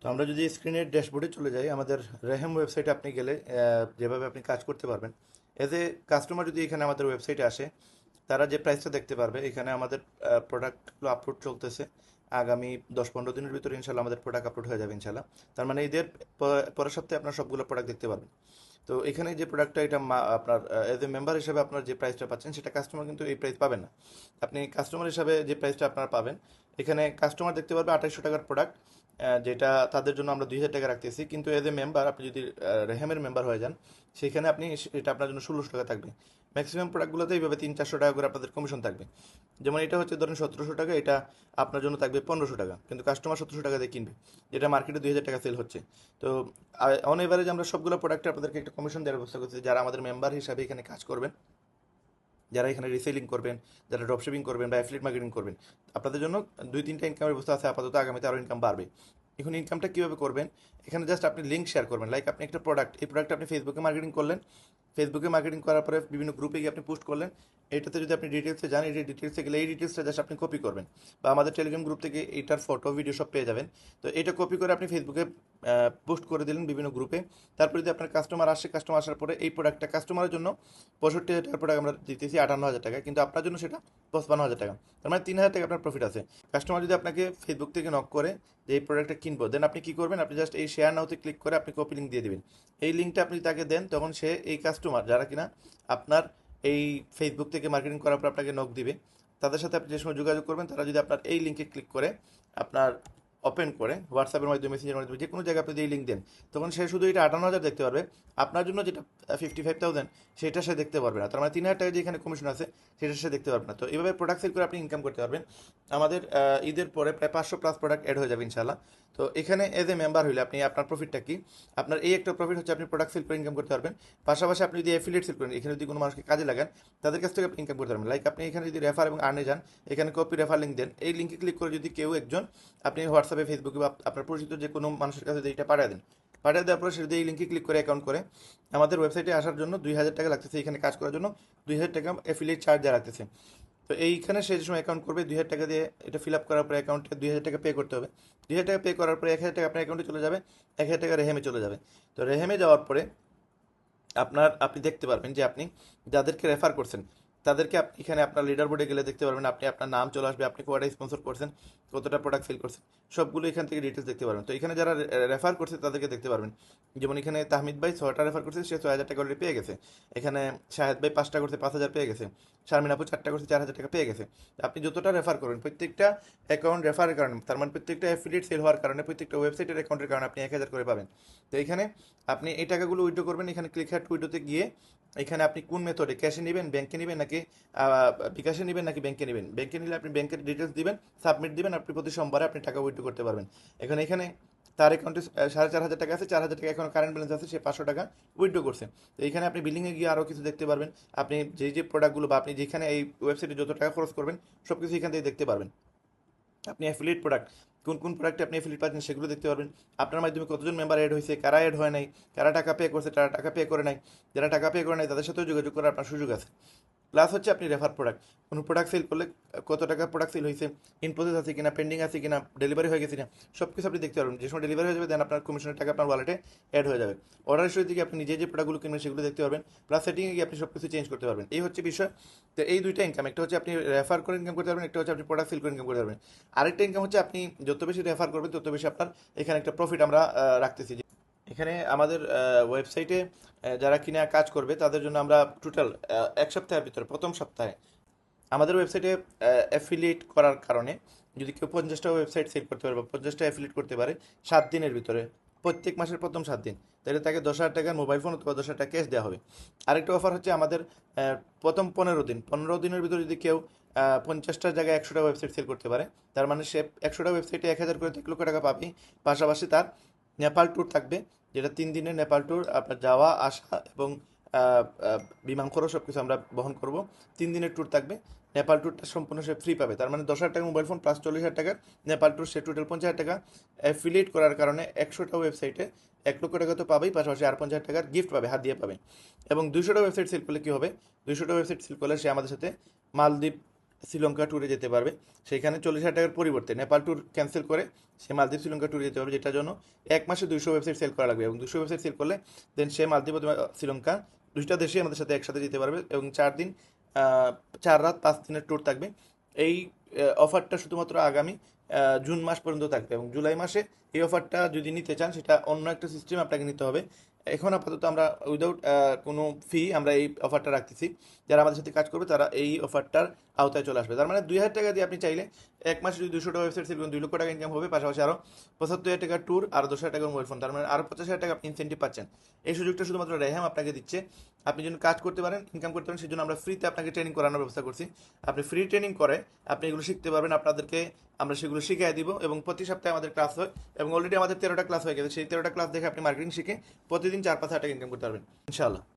তো আমরা যদি স্ক্রিনের ড্যাশবোর্ডে চলে যাই, আমাদের রেহেম ওয়েবসাইটে আপনি গেলে যেভাবে আপনি কাজ করতে পারবেন। এজ এ কাস্টমার যদি এখানে আমাদের ওয়েবসাইটে আসে, তারা যে প্রাইসটা দেখতে পারবে, এখানে আমাদের প্রোডাক্টগুলো আপলোড চলতেছে। আগামী দশ পনেরো দিনের ভিতরে ইনশাল্লাহ আমাদের প্রোডাক্ট আপলোড হয়ে যাবে ইনশাল্লাহ। তার মানে ঈদের প- পরের সপ্তাহে আপনার সবগুলো প্রোডাক্ট দেখতে পারবেন তো এখানে যে প্রোডাক্টটা এটা আপনার এজ এ মেম্বার হিসাবে আপনার যে প্রাইসটা পাচ্ছেন, সেটা কাস্টমার কিন্তু এই প্রাইস পাবেন না। আপনি কাস্টমার হিসাবে যে প্রাইসটা আপনার পাবেন, এখানে কাস্টমার দেখতে পারবে আঠাইশশো টাকার প্রোডাক্ট যেটা তাদের জন্য আমরা দুই হাজার টাকা রাখতেছি। কিন্তু এজ এ মেম্বার আপনি যদি রেহেমের মেম্বার হয়ে যান, সেখানে আপনি এটা আপনার জন্য ষোলোশো টাকা থাকবে। ম্যাক্সিমাম প্রোডাক্টগুলোতে এইভাবে তিন, চারশো টাকা করে আপনাদের কমিশন থাকবে। যেমন এটা হচ্ছে ধরেন সতেরোশো টাকা, এটা আপনার জন্য থাকবে পনেরোশো টাকা। কিন্তু কাস্টমার সতেরোশো টাকা দিয়ে কিনবে, যেটা মার্কেটে দুই হাজার টাকা সেল হচ্ছে। তো অন এভারেজ আমরা সবগুলো প্রোডাক্টে আপনাদেরকে একটা কমিশন দেওয়ার ব্যবস্থা করছি, যারা আমাদের মেম্বার হিসাবে এখানে কাজ করবেন। যারা এখানে রিসেলিং করবেন, যারা ড্রপশিপিং করবেন বা অ্যাফিলিট মার্কেটিং করবেন, আপনাদের জন্য দুই তিনটা ইনকামের ব্যবস্থা আছে, আপাতত আগামীতে আরও ইনকাম বাড়বে। এখন ইনকামটা কীভাবে করবেন? এখানে জাস্ট আপনি লিঙ্ক শেয়ার করবেন। লাইক আপনি একটা প্রোডাক্ট এই প্রোডাক্ট আপনি ফেসবুকে মার্কেটিং করলেন। ফেসবুকে মার্কেটিং করার পরে বিভিন্ন গ্রুপে গিয়ে আপনি পোস্ট করলেন। এটাতে যদি আপনি ডিটেলসে যান, এই ডিটেলসে গেলে এই ডিটেলসটা জাস্ট আপনি কপি করবেন। বা আমাদের টেলিগ্রাম গ্রুপ থেকে এইটার ফটো ভিডিও সব পেয়ে যাবেন। তো এটা কপি করে আপনি ফেসবুকে পোস্ট করে দিলেন বিভিন্ন গ্রুপে তারপরে যদি আপনার কাস্টমার আসে কাস্টমার আসার পরে এই প্রোডাক্টটা কাস্টমারের জন্য পঁয়ষট্টি হাজার টাকার প্রোডাক্ট আমরা দিতেছি আটান্ন হাজার টাকা। কিন্তু আপনার জন্য সেটা পঁচপান্ন হাজার টাকা। তার মানে তিন হাজার টাকা আপনার প্রফিট আছে। কাস্টমার যদি আপনাকে ফেসবুক থেকে নক করে যে এই প্রোডাক্টটা কিনবো দেন আপনি কি করবেন? আপনি জাস্ট এই শেয়ার নাওতে ক্লিক করে আপনি কপি লিঙ্ক দিয়ে দেবেন। এই লিঙ্কটা আপনি তাকে দেন, তখন সে এই কাস্টমার যারা কিনা আপনার এই ফেসবুক থেকে মার্কেটিং করার পর আপনাকে নক দিবে, তাদের সাথে আপনি যে সময় যোগাযোগ করবেন, তারা যদি আপনার এই লিঙ্কে ক্লিক করে আপনার ওপেন করে হোয়াটসঅ্যাপের মাধ্যমে মেসেজের মাধ্যমে, যে কোনো জায়গায় আপনি যে লিঙ্ক দেন, তখন সে শুধু এটা আটান্ন হাজার দেখতে পারবে। আপনার জন্য যেটা ফিফটি ফাইভ থাউজেন্ড সেটা সে দেখতে পারবে না। তার মানে তিন হাজার টাকা যে এখানে কমিশন আছে সেটা সে দেখতে পারবে না। তো এইভাবে প্রোডাক্ট সেল করে আপনি ইনকাম করতে পারবেন। আমাদের ঈদের পরে প্রায় পাঁচশো প্লাস প্রোডাক্ট অ্যাড হয়ে যাবে ইনশাল্লাহ তো এখানে এজ এ মেম্বার হইলে আপনি, আপনার প্রফিটটা কি? আপনার এই একটা প্রফিট হচ্ছে আপনি প্রোডাক্ট সেল করে ইনকাম করতে পারবেন। পাশাপাশি আপনি যদি অ্যাফিলিয়েট সেল করেন, এখানে যদি কোনো মানুষকে কাজে লাগান, তাদের কাছ থেকে আপনি ইনকাম করতে পারবেন। লাইক আপনি এখানে যদি রেফার এবং আর্নে যান, এখানে কপি রেফার লিঙ্ক দেন, এই লিঙ্কে ক্লিক করে যদি কেউ একজন আপনি হোয়াটসঅ্যাপে ফেসবুকে বা আপনার পরিচিত যে কোনো মানুষের কাছে যদি এটা পাঠিয়ে দেন পাঠিয়ে দেওয়ার পরে সেটা দিয়ে এই লিঙ্কে ক্লিক করে অ্যাকাউন্ট করে। আমাদের ওয়েবসাইটে আসার জন্য দুই হাজার টাকা লাগতেছে এখানে কাজ করার জন্য। দুই হাজার টাকা অ্যাফিলিয়েট চার্জ দেওয়া লাগতেছে। তো এইখানে সে সময় অ্যাকাউন্ট করবে, দুই হাজার টাকা দিয়ে এটা ফিল আপ করার পরে অ্যাকাউন্টে দুই হাজার টাকা পে করতে হবে। দুই হাজার টাকা পে করার পরে এক হাজার টাকা আপনার অ্যাকাউন্টে চলে যাবে। এক হাজার টাকা রেহেমে চলে যাবে। তো রেহেমে যাওয়ার পরে আপনার, আপনি দেখতে পারবেন যে আপনি যাদেরকে রেফার করছেন তাদেরকে আপনি এখানে আপনার লিডার বোর্ডে গেলে দেখতে পারবেন আপনি আপনার নাম চলে আসবে, আপনি কোয়াটা স্পন্সর করছেন, কতটা প্রোডাক্ট সেল করছেন, সবগুলো এখান থেকে ডিটেলস দেখতে পারবেন। তো এখানে যারা রেফার করছে তাদেরকে দেখতে পারবেন। যেমন এখানে তাহমিদ ভাই ছয়টা রেফার করছে, সে ছয় হাজার টাকা অলরেডি পেয়ে গেছে। এখানে শাহেদ ভাই পাঁচটা করছে, পাঁচ হাজার পেয়ে গেছে। শারমিন আপু চারটা করছে, চার হাজার টাকা পেয়ে গেছে। আপনি যতটা রেফার করবেন, প্রত্যেকটা অ্যাকাউন্ট রেফারের কারণে, তার মানে প্রত্যেকটা অ্যাফিলিয়েট সেল হওয়ার কারণে প্রত্যেকটা ওয়েবসাইটের অ্যাকাউন্টের কারণে আপনি এক হাজার করে পাবেন। তো এখানে আপনি এই টাকাগুলো উইড্রো করবেন, এখানে ক্লিক হ্যাট উইড্রোতে গিয়ে এখানে আপনি কোন মেথডে ক্যাশে নেবেন ব্যাংকে নেবেন নাকি বিকাশে নেবেন নাকি ব্যাংকে নেবেন? ব্যাংকে নিলে আপনি ব্যাংকের ডিটেলস দিবেন সাবমিট দিবেন, আপনি প্রতি সোমবারে আপনি টাকা উইথড্র করতে পারবেন। এখন এখানে তার অ্যাকাউন্টে সাড়ে চার হাজার টাকা আছে, চার হাজার টাকা এখন কারেন্ট ব্যালেন্স আছে, সে পাঁচশো টাকা উইথড্র করছে। তো এখানে আপনি বিলিংয়ে গিয়ে আরও কিছু দেখতে পারবেন। আপনি যেই যে প্রোডাক্টগুলো বা আপনি যেখানে এই ওয়েবসাইটে যত টাকা খরচ করবেন সব কিছু এখান থেকে দেখতে পারবেন। আপনি অ্যাফিলিয়েট প্রোডাক্ট কোন কোন প্রোডাক্টে আপনি অ্যাফিলিয়েট পাচ্ছেন সেগুলো দেখতে পারবেন। আপনার মাধ্যমে কতজন মেম্বার অ্যাড হয়েছে, কারা অ্যাড হয় নাই, কারা টাকা পে করছে, তারা টাকা পে করে নাই। যারা টাকা পে করে নাই, তাদের সাথেও যোগাযোগ করার আপনার সুযোগ আছে। প্লাস হচ্ছে আপনি রেফার প্রোডাক্ট কোনো প্রোডাক্ট সেল করলে কত টাকা প্রোডাক্ট সেল হয়েছে ইন প্রসেস আছে কিনা পেন্ডিং আছে কিনা ডেলিভারি হয়ে গেছে কিনা সব কিছু আপনি দেখতে পারবেন। যে সময় ডেলিভারি হয়ে যাবে দেন আপনার কমিশনের টাকা আপনার ওয়ালেটে অ্যাড হয়ে যাবে। অর্ডার হিসেবে দিকে আপনি নিজে যে প্রোডাক্টগুলো কিনবেন, সেগুলো দেখতে পারবেন। প্লাস সেটিংয়ে গিয়ে আপনি সব কিছু চেঞ্জ করতে পারবেন। এই হচ্ছে বিষয়। তো এই দুইটা ইনকাম একটা হচ্ছে আপনি রেফার করে ইনকাম করতে পারবেন, একটা হচ্ছে আপনি প্রোডাক্ট সেল করে ইনকাম করতে পারবেন। আরেকটা ইনকাম হচ্ছে আপনি যত বেশি রেফার করবেন, তত বেশি আপনার এখানে একটা প্রফিট আমরা রাখতেছি। এখানে আমাদের ওয়েবসাইটে যারা কিনা কাজ করবে তাদের জন্য আমরা টোটাল এক সপ্তাহের ভিতরে প্রথম সপ্তাহে আমাদের ওয়েবসাইটে অ্যাফিলিয়েট করার কারণে যদি কেউ পঞ্চাশটা ওয়েবসাইট সেল করতে পারে বা পঞ্চাশটা অ্যাফিলিয়েট করতে পারে সাত দিনের ভিতরে প্রত্যেক মাসের প্রথম সাত দিন তাহলে তাকে দশ হাজার টাকার মোবাইল ফোন অথবা দশ হাজার টাকা ক্যাশ দেওয়া হবে। আরেকটা অফার হচ্ছে আমাদের প্রথম পনেরো দিন পনেরো দিনের ভিতরে যদি কেউ আহ, পঞ্চাশটা জায়গায় একশোটা ওয়েবসাইট সেল করতে পারে তার মানে সে একশোটা ওয়েবসাইটে এক হাজার করে এক লক্ষ টাকা পাবে পাশাপাশি তার নেপাল ট্যুর থাকবে যেটা তিন দিনের নেপাল ট্যুর আপনার যাওয়া, আসা এবং বিমান খরচ সব কিছু আমরা বহন করব। তিন দিনের ট্যুর থাকবে। নেপাল ট্যুরটা সম্পূর্ণ সে ফ্রি পাবে। তার মানে দশ হাজার টাকা মোবাইল ফোন প্লাস চল্লিশ হাজার টাকার নেপাল ট্যুর সে টোটাল পঞ্চাশ হাজার টাকা অ্যাফিলিয়েট করার কারণে একশোটা ওয়েবসাইটে এক লক্ষ টাকা তো পাবেই, পাশাপাশি আর পঞ্চাশ টাকার গিফট পাবে, হাত দিয়ে পাবে এবং দুশোটা ওয়েবসাইট সেল করলে কী হবে? দুশোটা ওয়েবসাইট সেল করলে সে আমাদের সাথে মালদ্বীপ শ্রীলঙ্কা ট্যুরে যেতে পারবে। সেইখানে চল্লিশ হাজার টাকার পরিবর্তে নেপাল ট্যুর ক্যান্সেল করে সে মালদ্বীপ শ্রীলঙ্কা ট্যুরে যেতে পারবে, যেটার জন্য এক মাসে দুইশো ওয়েবসাইট সেল করা লাগবে এবং দুশো ওয়েবসাইট সেল করলে দেন সে মালদ্বীপ শ্রীলঙ্কা দুইটা দেশে আমাদের সাথে একসাথে যেতে পারবে এবং চার দিন চার রাত, পাঁচ দিনের ট্যুর থাকবে। এই অফারটা শুধুমাত্র আগামী জুন মাস পর্যন্ত থাকবে এবং জুলাই মাসে এই অফারটা যদি নিতে চান, সেটা অন্য একটা সিস্টেম আপনাকে নিতে হবে। এখন আপাতত আমরা উইদাউট কোনো ফি আমরা এই অফারটা রাখতেছি। যারা আমাদের সাথে কাজ করবে, তারা এই অফারটার আওতায় চলে আসবে। তার মানে দুই হাজার টাকা দিয়ে আপনি চাইলে এক মাসে যদি দুশোটা ওয়েবসাইট করেন, দুই লক্ষ টাকা ইনকাম হবে, পাশাপাশি আরও পঁচাত্তর হাজার টাকার ট্যুর আর দশ হাজার টাকা মোবাইল ফোন তার মানে আরও পঞ্চাশ হাজার টাকা আপনি ইনসেন্টিভ পাচ্ছেন। এই সুযোগটা শুধুমাত্র রেহাম আপনাকে দিচ্ছে। আপনি যেন কাজ করতে পারেন ইনকাম করতে পারেন সেই জন্য আমরা ফ্রিতে আপনাকে ট্রেনিং করানোর ব্যবস্থা করছি। আপনি ফ্রি ট্রেনিং করে আপনি এগুলো শিখতে পারবেন। আপনাদেরকে আমরা সেগুলো শিখিয়ে দিব এবং প্রতি সপ্তাহে আমাদের ক্লাস হয় এবং অলরেডি আমাদের তেরোটা ক্লাস হয়ে গেছে। সেই তেরোটা ক্লাস দেখে আপনি মার্কেটিং শিখে প্রতিদিন চার পাঁচ হাজার টাকা ইনকাম করতে পারবেন, ইনশাআল্লাহ।